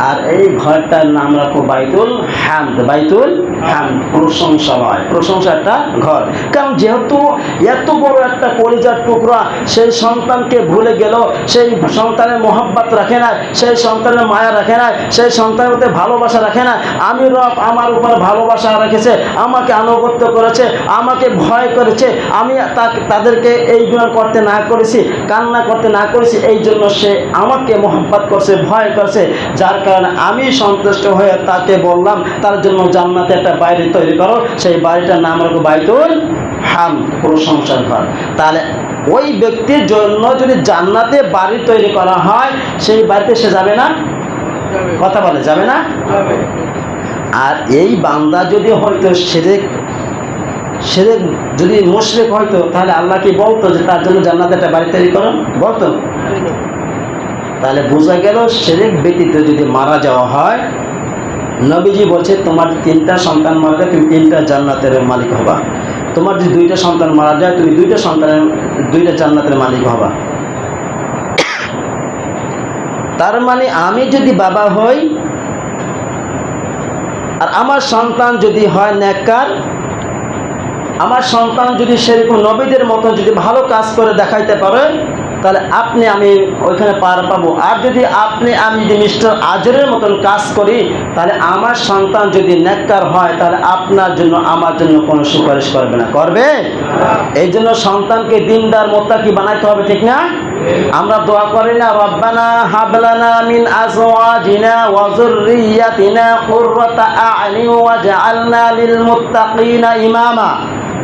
আর এই ঘরটার নাম রাখো বাইতুল হামদ বাইতুল হামদ প্রশংসাময় প্রশংসা একটা ঘর। কারণ যেহেতু এত বড় একটা কলিজার টুকরা সেই সন্তানকে ভুলে গেল, সেই সন্তানের রাখে না সেই সন্তানের মায়া রাখে না সেই ভালোবাসা রাখে না আমি রব আমার উপর ভালোবাসা রেখেছে, আমাকে আনুগত্য করেছে, আমাকে ভয় করেছে। আমি তাদেরকে এইগুলো করতে না করেছি, কান্না করতে না করেছি, এই জন্য সে আমাকে মোহাব্বত করছে, ভয় করছে। যার কারণে আমি সন্তুষ্ট হয়ে তাকে বললাম, তার জন্য জান্নাতে একটা বাড়ি তৈরি করো, সেই বাড়িটার নাম রাখো বাইতুল হাম প্রশংসার ঘর। তাহলে ওই ব্যক্তির জন্য যদি জান্নাতে বাড়ি তৈরি করা হয়, সেই বাড়িতে সে যাবে না? কথা বলে, যাবে না? আর এই বান্দা যদি হয়তো সেরেক সেরেক যদি মুশরেক হয়তো, তাহলে আল্লাহ কি বলতো যে তার জন্য জান্নাতে একটা বাড়ি তৈরি করো? বলতো? তাহলে বোঝা গেল সেরেক ব্যক্তিতে যদি মারা যাওয়া হয় নবীজি বলছে, তোমার তিনটা সন্তান মারা যায়, তুমি তিনটা জান্নাতের মালিক হবা। তোমার যদি দুইটা সন্তান মারা যায়, তুমি দুইটা সন্তানের, দুইটা জান্নাতের মালিক হবা। তার মানে আমি যদি বাবা হই, আর আমার সন্তান যদি হয় নেককার, আমার সন্তান যদি সেরকম নবীদের মতন যদি ভালো কাজ করে দেখাইতে পারে তাহলে আপনি আমি ওইখানে পার পাবো। আর যদি আপনি আমি যদি মিস্টার আজরের মতন কাজ করি, তাহলে আমার সন্তান যদি নেককার হয়, তাহলে আপনার জন্য, আমার জন্য কোনো সুপারিশ করবে না। করবে? এই জন্য সন্তানকে দিনদার মোত্তাকি বানাইতে হবে, ঠিক না? আমরা দোয়া করি না, রব্বানা হাবলানা মিন আজওয়াজিনা ওয়া যুররিয়াতিনা কুররাতা আ'ইনি ওয়াজআলনা লিল মুত্তাকিনা ইমামা।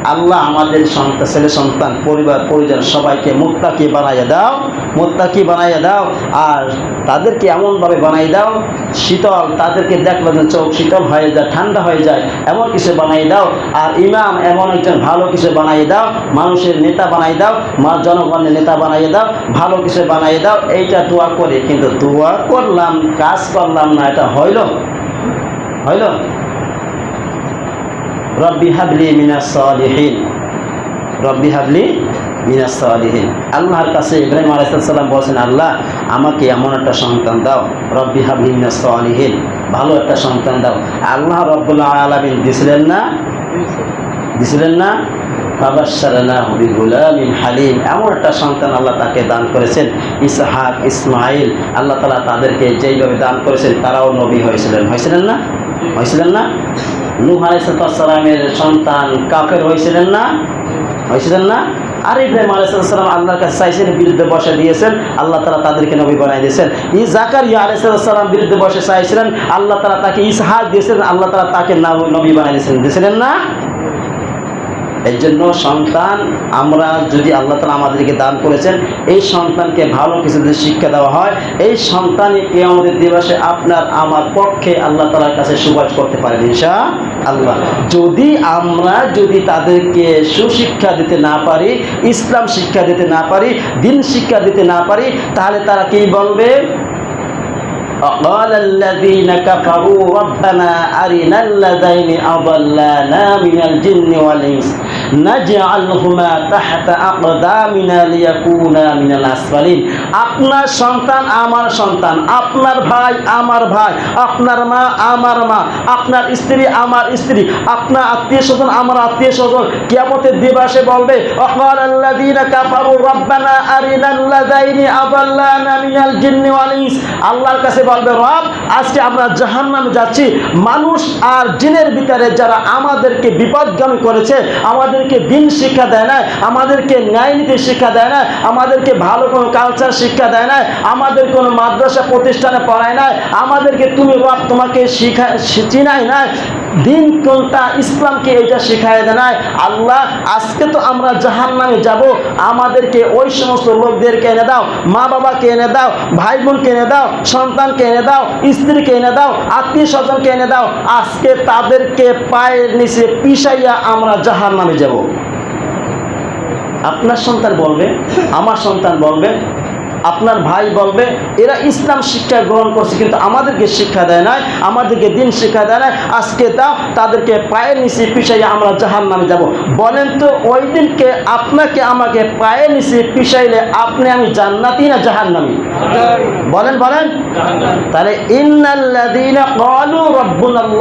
আল্লাহ আমাদের সন্তান, ছেলে সন্তান, পরিবার, পরিজন সবাইকে মুত্তাকি বানাইয়া দাও, মুত্তাকি বানাইয়া দাও, আর তাদেরকে এমনভাবে বানাই দাও, শীতল, তাদেরকে দেখলে চোখ শীতল হয়ে যায়, ঠান্ডা হয়ে যায়, এমন কিছু বানাই দাও, আর ইমাম এমন একজন ভালো কিছু বানাই দাও, মানুষের নেতা বানাই দাও, মা জনগণের নেতা বানাই দাও, ভালো কিছু বানাই দাও, এইটা দোয়া করে, কিন্তু দোয়া করলাম, কাজ করলাম না, এটা হইল হইল। রব্বি হাবলি মিনাস সালিহিন। রব্বি হাবলি মিনাস সালিহিন। আল্লাহর কাছে ইব্রাহিম আলাইসাল্লাম বলছেন, আল্লাহ, আমাকে এমন একটা সন্তান দাও, রব্বি হাবলি মিনাস সালিহিন। ভালো একটা সন্তান দাও। আল্লাহ রব্বুল্লাহ আলামিন দিছিলেন না? দিছিলেন না? হালিম। এমন একটা সন্তান আল্লাহ তাকে দান করেছেন, ইসহাক ইসমাইল আল্লাহ তালা তাদেরকে যেইভাবে দান করেছেন, তারাও নবী হয়েছিলেন। হয়েছিলেন না? হয়েছিলেন না? নূহ আলাইসালামের সন্তান কাফের হয়েছিলেন না? হয়েছিলেন না? আর ইব্রাহিম আলাইসালাম আল্লাহর কাছে চাইছেন, বিরুদ্ধে বসে দিয়েছেন, আল্লাহ তালা তাদেরকে নবী বানাই দিয়েছেন। ই জাকারিয়া আলাইসালাম বিরুদ্ধে বসে চাইছিলেন, আল্লাহ তালা তাকে ইসহাক দিয়েছেন আল্লাহ তালা তাকে নবী বানাই দিয়েছেন। দিয়েছিলেন না? এই জন্য সন্তান, আমরা যদি আল্লাহ তালা আমাদেরকে দান করেছেন, এই সন্তানকে ভালো কিছু যদি শিক্ষা দেওয়া হয়। এই সন্তানই কেয়ামতের দিবসে আপনার, আমার পক্ষে আল্লাহ তালার কাছে সুপারিশ করতে পারেন ইনশা আল্লাহ যদি আমরা যদি তাদেরকে সুশিক্ষা দিতে না পারি, ইসলাম শিক্ষা দিতে না পারি, দিন শিক্ষা দিতে না পারি, তাহলে তারা কি বলবে? وقال الذين كفروا ربنا أرنا الذين أضلانا من الجن والإنس نجعلهما تحت أقدامنا ليكونا من الأسفلين আপনার সন্তান আমার সন্তান আপনার ভাই আমার ভাই আপনার মা আমার মা আপনার স্ত্রী আমার স্ত্রী আপনার আত্মীয় স্বজন আমার আত্মীয় স্বজন কিয়ামতের দিবসে বলবে অকাল আল্লাযীনা কাফারু রব্বানা আরিনাল্লাযাইনি আদাল্লানা মিনাল জিন্নি ওয়াল ইনস আল্লাহর কাছে বলবে, রব, আজকে আমরা জাহান্নামে যাচ্ছি। মানুষ আর জিনের ভিতরে যারা আমাদেরকে বিপদগামী করেছে, আমাদেরকে দিন শিক্ষা দেয় না আমাদেরকে ন্যায় নীতি শিক্ষা দেয় না আমাদেরকে ভালো কোনো কালচার শিক্ষা দেয় না আমাদের কোনো মাদ্রাসা প্রতিষ্ঠানে পড়ায় না আমাদেরকে তুমি, রব, তোমাকে শিখা চিনাই না দিন কোনটা ইসলামকে এটা শিখায় দেয় না আল্লাহ, আজকে তো আমরা জাহান নামে যাব, আমাদেরকে ওই সমস্ত লোকদেরকে এনে দাও মা বাবাকে এনে দাও ভাই বোনকে এনে দাও, সন্তানকে এনে দাও স্ত্রীকে এনে দাও, আত্মীয় স্বজনকে এনে দাও, আজকে তাদেরকে পায়ের নিচে পিসাইয়া আমরা জাহান নামে যাব। আপনার সন্তান বলবে, আমার সন্তান বলবে আপনার ভাই বলবে এরা ইসলাম শিক্ষা গ্রহণ করছে কিন্তু আমাদেরকে শিক্ষা দেয় নাই আমাদেরকে দিন শিক্ষা দেয় নাই। আজকে তা তাদেরকে পায়ের নিচে পিছাইয়ে আমরা জাহান নামে যাব। বলেন তো ওই দিনকে আপনাকে আমাকে পায়ের নিচে পিছাইলে আপনি আমি জান্নাতি না জাহান নামি বলেন বলেন। তাহলে রাব্বুনাল্লাহ।